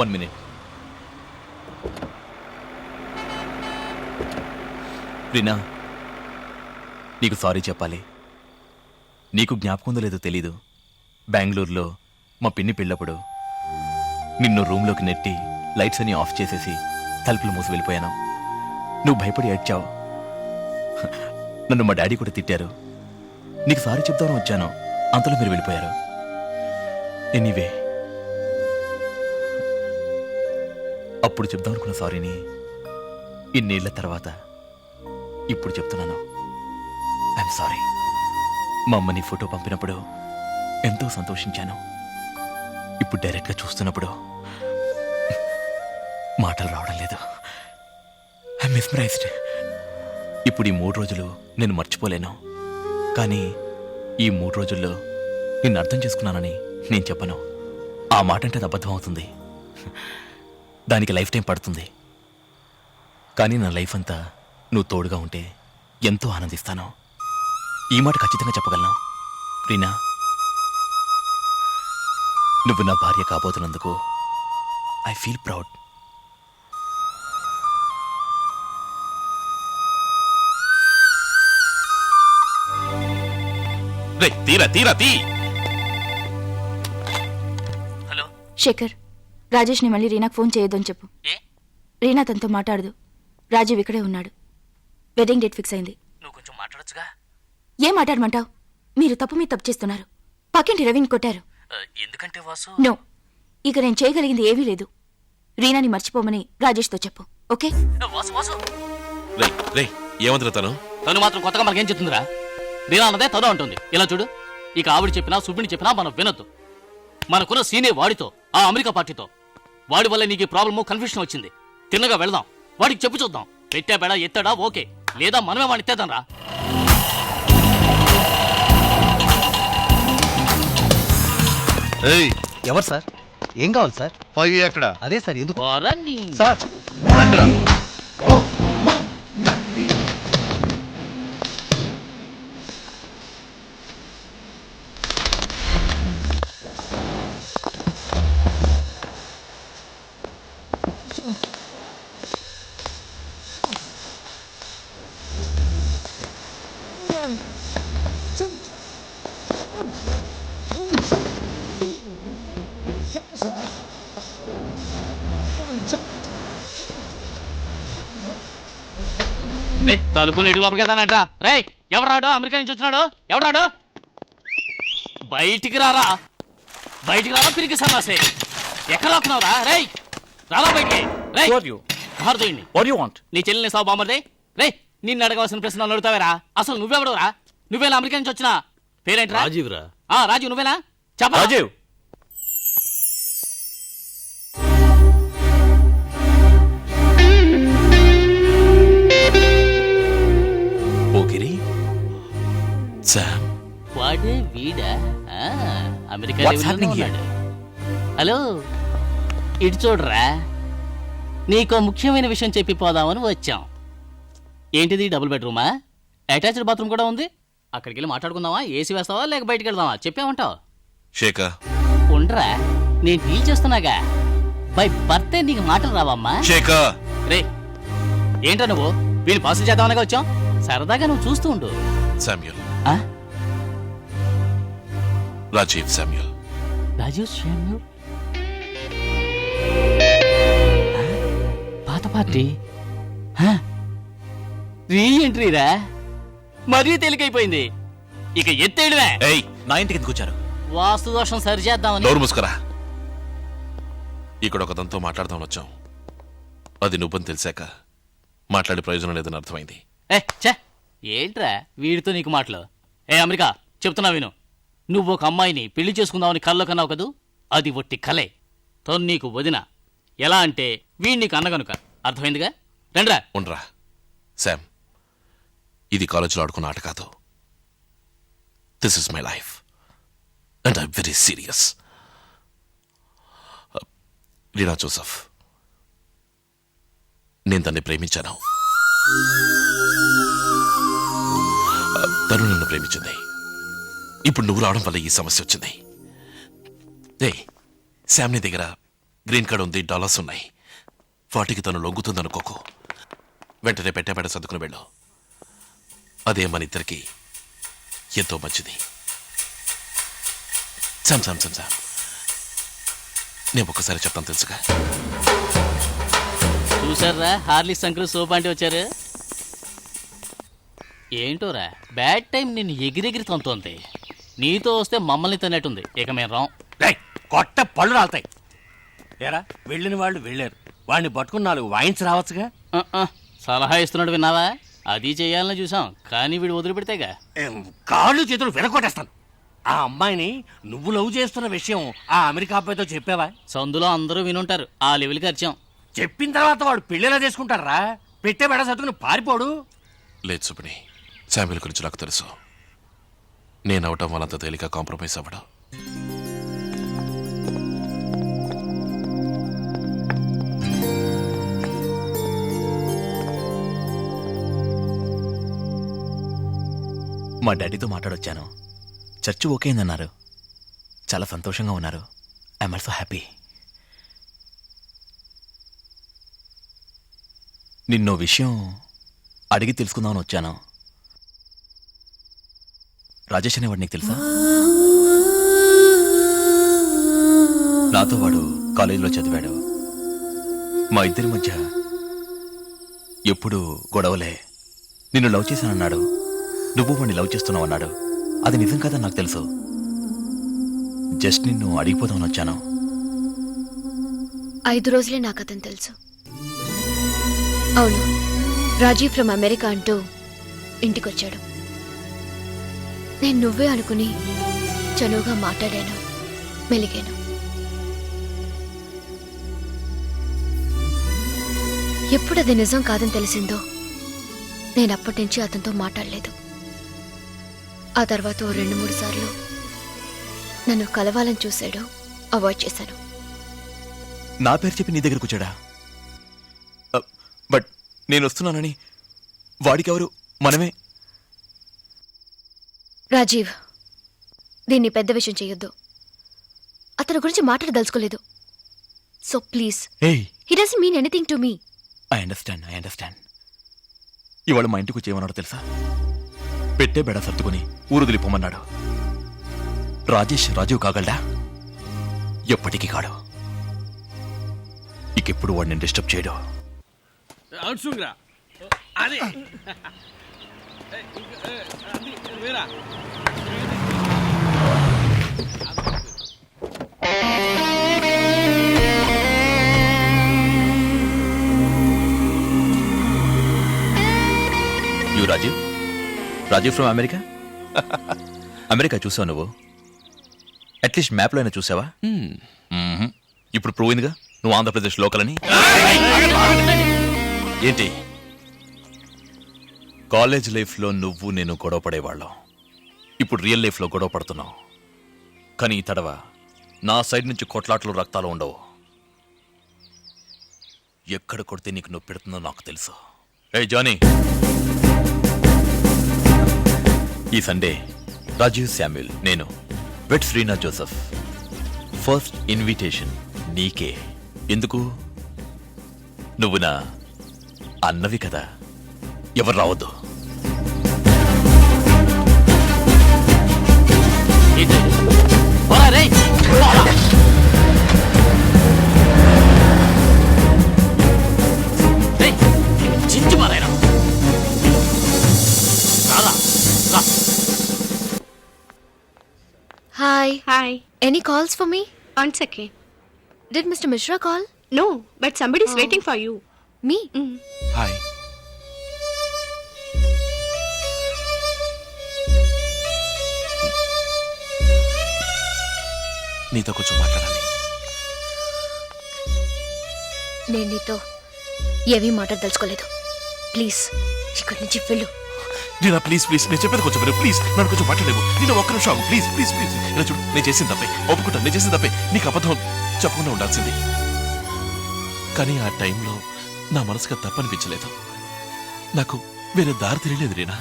One minute Reena నీకు sorry చెప్పాలి. నీకు జ్ఞాపకం లేదో తెలీదు. బెంగళూరులో మా పిన్ని పెళ్ళప్పుడు నిన్ను రూమ్లోకి నెట్టి లైట్స్ అన్ని ఆఫ్ చేసేసి తలుపులు మూసి వెళ్ళిపోయాను. నువ్వు భయపడి ఏడ్చావు. నన్ను మా డాడీ కూడా తిట్టారు. నీకు సారీ చెప్దామని వచ్చాను. అంతలో మీరు వెళ్ళిపోయారు. ఎనీవే అప్పుడు చెప్దాం అనుకున్న సారీని. ఇన్నేళ్ళ తర్వాత ఇప్పుడు చెప్తున్నాను. ఐఎమ్ సారీ మా అమ్మని ఫోటో పంపినప్పుడు ఎంతో సంతోషించాను. ఇప్పుడు డైరెక్ట్గా చూస్తున్నప్పుడు మాటలు రావడం లేదు. ఐ మిస్మరైజ్డ్ ఇప్పుడు ఈ మూడు రోజులు నేను మర్చిపోలేను. కానీ ఈ మూడు రోజుల్లో నిన్ను అర్థం చేసుకున్నానని నేను చెప్పను. ఆ మాట అంటే అది అబద్ధం అవుతుంది. దానికి లైఫ్ టైం పడుతుంది. కానీ నా లైఫ్ అంతా నువ్వు తోడుగా ఉంటే ఎంతో ఆనందిస్తాను. ఈ మాట ఖచ్చితంగా చెప్పగలను. రీనా నువ్వు నా భార్య కాబోతున్నందుకు ఐ ఫీల్ ప్రౌడ్ తీరా తీరా తీ. హలో శేఖర్ రాజేష్ని మళ్ళీ రీనాకు ఫోన్ చేయొద్దని చెప్పు. ఏ? రీనా తనతో మాట్లాడదు. రాజీవ్ ఇక్కడే ఉన్నాడు. వెడ్డింగ్ డేట్ ఫిక్స్ అయింది. నువ్వు కొంచెం మాట్లాడొచ్చుగా. ఏం మాట్లాడమంటావు? మీరు తప్పు మీద తప్పు చేస్తున్నారు. పక్కింటి రవిని కొట్టారు. ఆ, ఎందుకంటే వాసు? నో. ఇక నేను చేయగలిగింది ఏమీ లేదు. రీనాని మర్చిపోమని రాజేష్తో చెప్పు. ఓకే? ఆ, వాసు వాసు! రే రే ఏమంటారు తను? తను మాత్రం కొత్తగా మనకేం చెప్తుందిరా? దీనా అన్నదే తను అంటుంది. ఇలా చూడు. ఇక ఆవిడ చెప్పినా సుబ్బిని చెప్పినా మనం వినొద్దు. మనకున్న సీనే వాడితో ఆ అమెరికా పార్టీతో. వాడి వల్ల నీకు ప్రాబ్లము కన్ఫ్యూషన్ వచ్చింది. తిన్నగా వెళదాం. వాడికి చెప్పు చూద్దాం. పెట్టా బేడా ఎత్తాడా? ఓకే. లేదా మనమే వాడిని ఎత్తేద్దాం రా ఏయ్. ఎవరు సార్? ఏం కావాలి సార్? ఫైవ్ ఎక్కడ? అదే సార్ ఎందుకు. సార్ ఎక్కడ రే, తలుపులు ఇటు లోపలికెళ్తానంట రే ఎవరాడు? అమెరికా నుంచి వచ్చినాడు? ఎవరాడు? బయటికి రారా. బయటికి రారా పిరికి సన్నాసే. ఎక్కడ వస్తున్నావురా రే రారా బయటికి. రే భారతీయుడిని do you want? నీ చెల్లిని సావు బామ్మర్దే. రే నిన్ను అడగవలసిన ప్రశ్న అడుగుతావేరా? అసలు నువ్వెవడవురా నువ్వేనా అమెరికా నుంచి వచ్చినా? పేరేంట్రా? రాజీవ్రా. ఆ రాజు నువ్వేనా? చెప్పరా. రాజీవ్. అమెరికా. హలో ఇటు చూడరా? నీకో ముఖ్యమైన విషయం చెప్పి పోదామని వచ్చాం. ఏంటిది డబుల్ బెడ్రూమా అటాచ్డ్ బాత్రూమ్ కూడా ఉంది. అక్కడికి వెళ్ళి మాట్లాడుకుందామా ఏసీ వేస్తావా? లేక బయటికి వెళ్దామా? చెప్పామంటావు? ఉండరా? నేను డీల్ చేస్తున్నాగా. బై బర్త్డే నీకు మాటలు రావమ్మా. రే ఏంటో నువ్వు? వీడిని పాసులు చేద్దామనగా వచ్చాం. సరదాగా నువ్వు చూస్తూ ఉండు? రాజీవ్ శామ్యుల్ రాజీవ్ శ్యామ్యూల్ ఆ? పాత పార్టీ? హ? రీ. ఎంట్రీరా మరీ తేలికైపోయింది. ఇక ఎత్తేయడమే. ఏయ్ నా ఇంటికి ఎందుకు వచ్చారు. వాస్తు దోషం సరిచేద్దామని నోరు మూసుకురా? ఇక్కడ ఒకదంతో మాట్లాడదాం వచ్చాం. అది నువ్వని తెలిసాక మాట్లాడే ప్రయోజనం లేదని అర్థమైంది. ఏ ఛే! ఏంట్రా వీడితో నీకు మాటలు? ఏ అమెరికా చెప్తున్నా విను. నువ్వు ఒక అమ్మాయిని పెళ్ళి చేసుకుందామని కల్లో కన్నావు కదూ? అది ఒట్టి కలే. తో నీకు వదిన. ఎలా అంటే వీడి నీకు అన్నగనుక అర్థమైందిగా? రండ్రా. ఉండరా. శామ్ ఇది కాలేజీలో ఆడుకున్న ఆట కాదు. This is my life and I very serious Reena Joseph నేను తన్ని ప్రేమించాను. తను నన్ను ప్రేమించింది. ఇప్పుడు నువ్వు రావడం వల్ల ఈ సమస్య వచ్చింది. ఏ శామ్ని దగ్గర గ్రీన్ కార్డ్ ఉంది డాలర్స్ ఉన్నాయి. వాటికి తను లొంగుతుందనుకోకు వెంటనే పెట్టాబెట సర్దుకుని వెళ్ళు. అదే మన ఇద్దరికి ఎంతో మంచిది. శామ్ శామ్ శామ్ సమ్ నేను ఒక్కసారి చెప్తాను తెలుసుగా? చూసారా హార్లిక్స్ అంకుల్ సోప్ అంటే వచ్చారు. ఏంటోరా? బ్యాడ్ టైం నేను ఎగిరెగిరి తొంతోంది. నీతో వస్తే మమ్మల్ని తిన్నట్టుంది ఇక మేము రాం. రేయ్, కొట్ట పళ్ళు రాలుతాయి. ఏరా వెళ్ళిన వాళ్ళు వెళ్ళారు. వాడిని పట్టుకుని నాలుగు వాయించి రావచ్చుగా? ఆ, ఆ, సలహా ఇస్తున్నాడు విన్నావా? అది చేయాలని చూసాం కానీ వీడు వదిలిపెడితేగా. ఏం, కాళ్ళు చేతులు విరగొట్టేస్తాను ఆ అమ్మాయిని నువ్వు లవ్ చేస్తున్న విషయం ఆ అమెరికా అబ్బాయితో చెప్పావా? సందులో అందరూ వినుంటారు ఆ లెవెల్కి అరిచాం. చెప్పిన తర్వాత వాడు పెళ్ళేలా చేసుకుంటారా? పెట్టే బెడ సత్తుకుని పారిపోడు. లేదు సుపిని శామ్యుల్ గురించి నాకు తెలుసు. నేను అవటం వాళ్ళంత తేలిక కాంప్రమైజ్ అవ్వడం? మా డాడీతో మాట్లాడొచ్చాను. చర్చ్ ఓకే అన్నారు చాలా సంతోషంగా ఉన్నారు. I'm also happy. నిన్నో విషయం అడిగి తెలుసుకుందామని వచ్చాను. రాజేష్ అనేవాడు నీకు తెలుసా? నాతో వాడు కాలేజీలో చదివాడు. మా ఇద్దరి మధ్య ఎప్పుడు గొడవలే. నిన్ను లవ్ చేశానన్నాడు. నువ్వు వాడిని లవ్ చేస్తున్నావు అన్నాడు. అది నిజం కాదని నాకు తెలుసు. జస్ట్ నిన్ను అడిగిపోదామని వచ్చాను. ఐదు రోజులే నాకు అతను తెలుసు. అవును. రాజీవ్ ఫ్రమ్ అమెరికా అంటూ ఇంటికొచ్చాడు. నేను నువ్వే అనుకుని చనువుగా మాట్లాడాను మెలిగాను. ఎప్పుడు అది నిజం కాదని తెలిసిందో నేను అప్పటి నుంచి అతనితో మాట్లాడలేదు. ఆ తర్వాత ఓ రెండు మూడు సార్లు నన్ను కలవాలని చూశాడు అవాయిడ్ చేశాను. నా పేరు చెప్పి నీ దగ్గరకు వచ్చాడా? బట్ నేను వస్తున్నానని వాడికెవరు? మనమే? రాజీవ్ దీన్ని పెద్ద విషయం చేయొద్దు అతని గురించి మాట్లాడదలుచుకోలేదు. సో ప్లీజ్ ఏయ్! He does mean anything to me I understand I understand ఇవాళ మా ఇంటికి వచ్చి ఏమన్నాడో తెలుసా? పెట్టే బెడ సర్దుకుని ఊరు దిలిపోమన్నాడు రాజేష్ రాజీవ్ కాగలడా? ఎప్పటికీ కాడు. ఇకెప్పుడు వాడిని డిస్టర్బ్ చేయడు. You Rajiv Rajiv from America America చూసావు నువ్వు. అట్లీస్ట్ మ్యాప్లో అయినా చూసావా? మ్మ్హ్. ఇప్పుడు ప్రూవ్ అయిందిగా నువ్వు ఆంధ్రప్రదేశ్ లోకల్ అని. ఏంటి? కాలేజ్ లైఫ్లో నువ్వు నేను గొడవ పడేవాళ్ళం. ఇప్పుడు రియల్ లైఫ్లో గొడవ పడుతున్నావు కానీ ఈ తడవ నా సైడ్ నుంచి కొట్లాట్లు రక్తాలు ఉండవు. ఎక్కడ కొడితే నీకు నొప్పి పెడుతుందో నాకు తెలుసు. ఏ జానీ. ఈ సండే రాజీవ్ శామ్యుల్ నేను wed Sreena Joseph. First invitation నీకే. ఎందుకు? నువ్వు నా అన్నవి కదా. ఎవరు రావద్దు. Hi. Hi. Any calls for me One second. Did Mister Mishra call No, but somebody's waiting for you. మీ హాయ్ నీతో కొంచెం మాట్లాడాలి. నేను నీతో ఏమీ మాట్లాడదలుచుకోలేదు. ప్లీజ్ ఇక్కడి నుంచి వెళ్ళు. నేను ప్లీజ్ ప్లీజ్ నేను చెప్పేది కొంచెం విను. ప్లీజ్ నన్ను కొంచెం మాట్లాడలేవు. నేను ఒక్క నిమిషం ఆగు. Please please please. ఇలా చూడు నేను చేసిన తప్పే. ఒప్పుకుంటాను నేను చేసిన తప్పే. నీకు అబద్ధం చెప్పకుండా ఉండాల్సింది. కానీ ఆ టైంలో నా మనసుకు అది తప్పనిపించలేదు. నాకు వేరే దారి తెలియలేదు రీనా.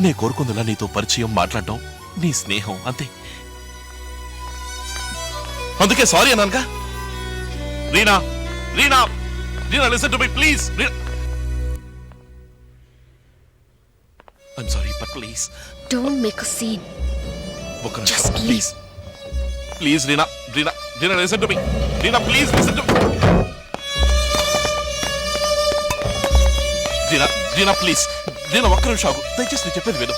నే కోరుకుందిలా నీతో పరిచయం మాట్లాడటం నీ స్నేహం అంతే. అందుకే sorry అన్నానుగా. Reena Reena Reena listen to me please I'm sorry but please don't make a scene నిమిషం leave. Please please Reena Reena Reena listen to me Reena please listen to Reena Reena please Reena ఒక్క నిమిషం ఆగు. దయచేసి నేను చెప్పేది విను.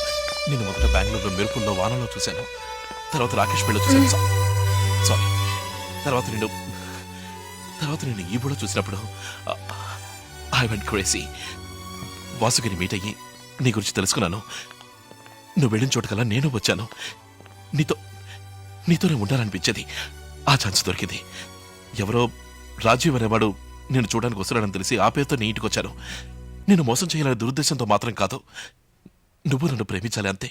నేను మొదట బెంగళూరులో మెరుపుల్లో వానలో చూశాను. తర్వాత రాకేష్ పెళ్ళి చూశాను. సారీ తర్వాత నేను తర్వాత నేను ఈ బుడ చూసినప్పుడు ఐ వెంట్ క్రేసీ వాసుకిని మీట్ అయ్యి నీ గురించి తెలుసుకున్నాను. నువ్వు వెళ్ళిన చోటుకల్లా నేను వచ్చాను. నీతో నీతోనే ఉండాలనిపించేది. ఆ ఛాన్స్ దొరికింది. ఎవరో రాజీవ్ అనేవాడు నేను చూడడానికి వస్తున్నాడని తెలిసి ఆ పేరుతో నీ ఇంటికి వచ్చాను. నేను మోసం చేయాలనే దురుద్దేశంతో మాత్రం కాదు. నువ్వు నన్ను ప్రేమించాలి అంతే.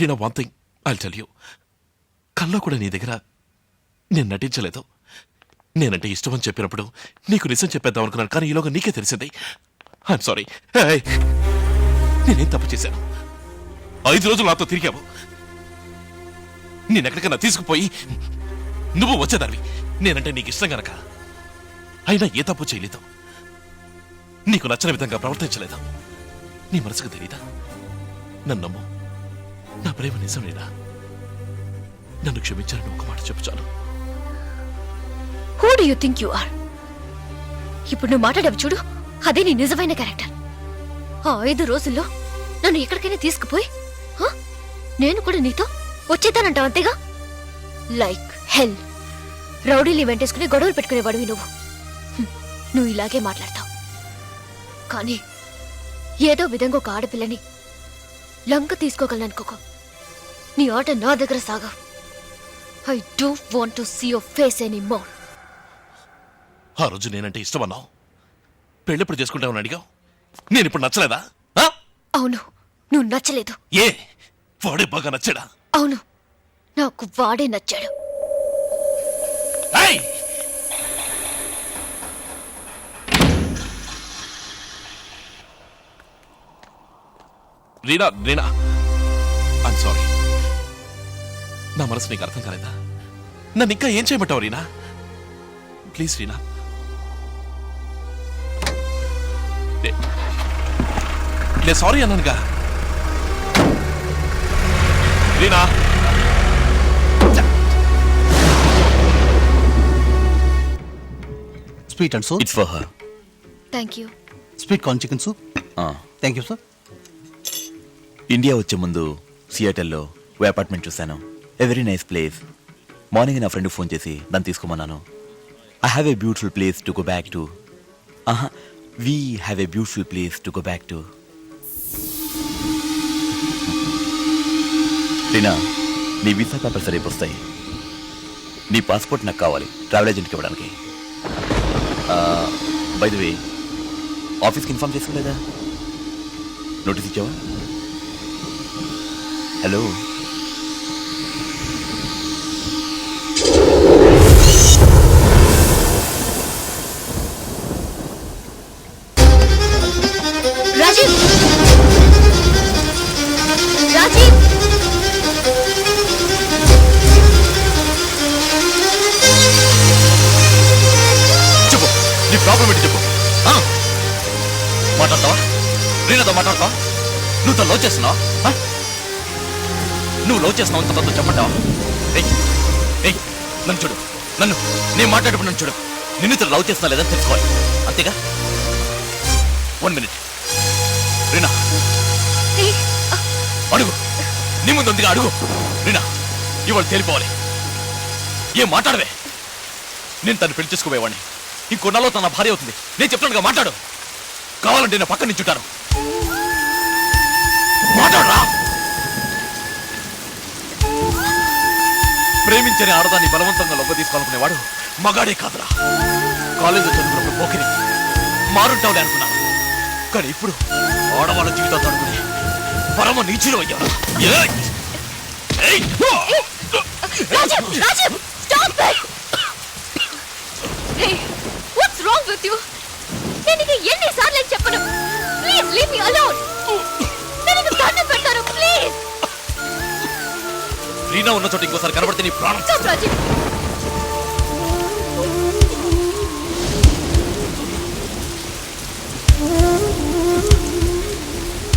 నేను one thing I tell you కల్లో కూడా నీ దగ్గర నేను నటించలేదు. నేనంటే ఇష్టం అని చెప్పినప్పుడు నీకు నిజం చెప్పేద్దాం అనుకున్నాను కానీ ఈలోగా నీకే తెలిసింది. ఐఎమ్ సారీ నేనేం తప్పు చేశాను? ఐదు రోజులు నాతో తిరిగావు. నేనెక్కడికైనా తీసుకుపోయి నువ్వు వచ్చేదానివి. నేనంటే నీకు ఇష్టం గనక అయినా ఏ తప్పు చేయలేదు. నీకు నచ్చిన విధంగా ప్రవర్తించలేదు. నీ మనసుకు తెలీదా? నన్ను నమ్ము. నా ప్రేమ నిజమేనా? నన్ను క్షమించాలని ఒక మాట చెప్పు చాలు who do you think you are ఇప్పుడు నువ్వు మాట్లాడవు చూడు అదే నీ నిజమైన క్యారెక్టర్. ఆ ఐదు రోజుల్లో నన్ను ఎక్కడికైనా తీసుకుపోయి నేను కూడా నీతో వచ్చేద్దానంటావు అంతేగా? లైక్ హెల్ రౌడీలు వెంటేసుకుని గొడవలు పెట్టుకునేవాడివి నువ్వు. నువ్వు ఇలాగే మాట్లాడతావు. కానీ ఏదో విధంగా ఒక ఆడపిల్లని లంక తీసుకోగలననుకోకు. నీ ఆట నా దగ్గర సాగా I don't want to see your face any more ఆ రోజు నేనంటే ఇష్టమన్నావు. పెళ్ళెప్పుడు చేసుకుంటామని అడిగావు? నేను ఇప్పుడు నచ్చలేదా? ఆ? అవును నువ్వు నచ్చలేదు. ఏ? వాడే బాగా నచ్చాడా? అవును నాకు వాడే నచ్చాడు. ఏయ్! రీనా రీనా. ఐమ్ సారీ నా మనసు నీకు అర్థం కాలేదా? నన్ను ఇంకా ఏం చేయమంటావు రీనా? ప్లీజ్ రీనా. లే sorry అన్నానుగా. Reena. Sweet and soup. It's for her thank you sweet corn chicken soup. Thank you sir India వచ్చే ముందు సియాటల్లో ఓ అపార్ట్మెంట్ చూశాను. వెరీ నైస్ ప్లేస్ మార్నింగ్ నా ఫ్రెండ్ ఫోన్ చేసి దాన్ని తీసుకోమన్నాను. I have a beautiful place to go back to ఆహా we have a beautiful place to go back to Reena నీ వీసా పేపర్స్ రేపు వస్తాయి. నీ పాస్పోర్ట్ నాకు కావాలి. ట్రావెల్ ఏజెంట్కి ఇవ్వడానికి. బై ద వే ఆఫీస్కి ఇన్ఫామ్ చేసుకోలేదా? నోటీస్ ఇచ్చావా? హలో? నాతో మాట్లాడతావు? నువ్వు తను లవ్ చేస్తున్నావు? నువ్వు లవ్ చేస్తున్నావు అంత పెద్ద చెప్పంటావా ఏయ్ ఏయ్ నన్ను చూడు నన్ను నేను మాట్లాడేటప్పుడు నన్ను చూడు. నిన్ను ఇతను లవ్ చేస్తున్నా లేదని తెలుసుకోవాలి. అంతేగా? One minute Reena. అడుగు. నీ ముందు ఉందిగా అడుగు. రీనా ఇవాళ తేలిపోవాలి. ఏం మాట్లాడవే? నేను తను పెళ్ళి చేసుకోబోయేవాడిని ఇంకొన్నాలో తన భార్య అవుతుంది. నేను చెప్తానుగా మాట్లాడు. కావాలంటే నా పక్కన నించుంటాను. మాట్లాడరా ప్రేమించని ఆడదాన్ని బలవంతంగా లొబ్బ తీసుకోవాలనుకునేవాడు మగాడే కాదురా. కాలేజీలో చదువుకున్నప్పుడు పోకిరి. మారుంటావులే అనుకున్నాను కానీ ఇప్పుడు ఆడవాళ్ళ జీవితాలు అనుకుని పరమ నీచులు అయ్యాను ఎన్నిసార్లు చెప్పను. Please leave me alone Reena ఉన్న చోట ఇంకోసారి కనబడితే నీ ప్రాణం Mm-hmm.